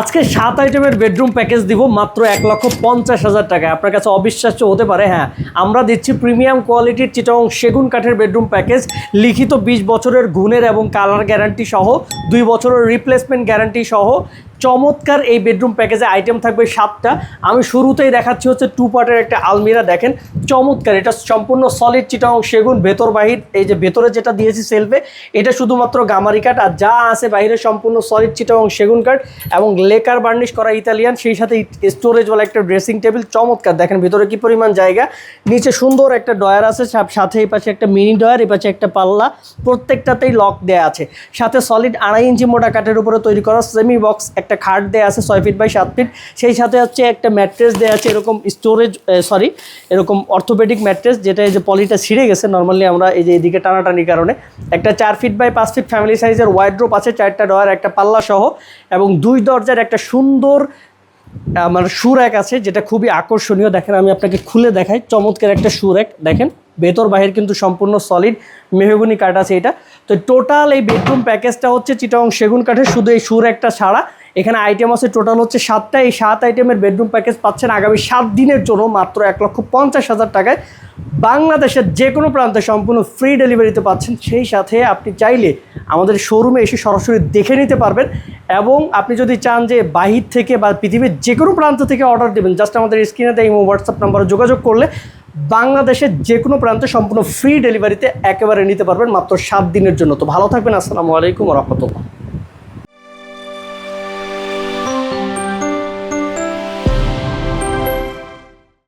আজকে সাত আইটেমের বেডরুম প্যাকেজ দিব মাত্র এক লক্ষ পঞ্চাশ হাজার টাকায়। আপনার কাছে অবিশ্বাস্য হতে পারে হ্যাঁ। আমরা দিচ্ছি প্রিমিয়াম কোয়ালিটির চিটং সেগুন কাঠের বেডরুম প্যাকেজ লিখিত বিশ বছরের গুণের এবং কালার গ্যারান্টি সহ, দুই বছরের রিপ্লেসমেন্ট গ্যারান্টি সহ চমৎকার এই বেডরুম প্যাকেজে আইটেম থাকবে সাতটা। আমি শুরুতেই দেখাচ্ছি হচ্ছে টু পার্টের একটা আলমিরা, দেখেন। চমৎকার, এটা সম্পূর্ণ সলিড চিটাং সেগুন, ভেতর বাহির, এই যে ভেতরে যেটা দিয়েছি সেলফে এটা শুধুমাত্র গামারি কাঠ আর যা আছে বাইরে সম্পূর্ণ সলিড চিটাং সেগুন কাঠ এবং লেকার বার্নিশ করা ইতালিয়ান, সেই সাথে স্টোরেজওয়ালা একটা ড্রেসিং টেবিল চমৎকার। দেখেন ভেতরে কি পরিমাণ জায়গা। নিচে সুন্দর একটা ডয়ার আছে সাথে এই পাশে একটা মিনি ডয়ার এই পাশে একটা পাল্লা, প্রত্যেকটাতেই লক দেয়া আছে। সাথে সলিড আড়াই ইঞ্চি মোটা কাঠের উপরে তৈরি করা সেমি বক্স একটা খাট দেয়া আছে ছয় ফিট বাই সাত ফিট সেই সাথে হচ্ছে একটা ম্যাট্রেস দেওয়া আছে, এরকম স্টোরেজ সরি এরকম অর্থোপেডিক ম্যাট্রেস যেটা এই যে পলিটা ছিঁড়ে গেছে নর্মালি আমরা এই যে এদিকে টানাটানির কারণে। একটা চার ফিট বাই পাঁচ ফিট ফ্যামিলি সাইজের ওয়াইড্রোপ আছে, চারটা ডয়ার, একটা পাল্লা সহ, এবং দুই দরজার একটা সুন্দর, আমার সুরেক আছে, যেটা খুবই আকর্ষণীয়। দেখেন, আমি আপনাকে খুলে দেখাই, চমৎকার একটা সুরেক দেখেন। ভেতর বাহির কিন্তু সম্পূর্ণ সলিড মেহগুনি কাঠ আছে এটা। তো টোটাল এই বেডরুম প্যাকেজটা হচ্ছে চিটাং সেগুন কাঠের, শুধু এই সুর একটা ছাড়া। এখানে আইটেম আছে টোটাল হচ্ছে সাতটা। এই সাত আইটেমের বেডরুম প্যাকেজ পাচ্ছেন আগামী সাত দিনের জন্য মাত্র এক লক্ষ পঞ্চাশ হাজার টাকায়। বাংলাদেশের যে কোনো প্রান্তে সম্পূর্ণ ফ্রি ডেলিভারিতে পাচ্ছেন। সেই সাথে আপনি চাইলে আমাদের শোরুমে এসে সরাসরি দেখে নিতে পারবেন এবং আপনি যদি চান যে বাহির থেকে বা পৃথিবীর যে কোনো প্রান্ত থেকে অর্ডার দেবেন জাস্ট আমাদের স্ক্রিনে দেয় হোয়াটসঅ্যাপ নাম্বারে যোগাযোগ করলে বাংলাদেশের যে কোনো প্রান্তে সম্পূর্ণ ফ্রি ডেলিভারিতে একেবারে নিতে পারবেন মাত্র সাত দিনের জন্য। তো ভালো থাকবেন, আসসালামু আলাইকুম রহমতুল্লাহ।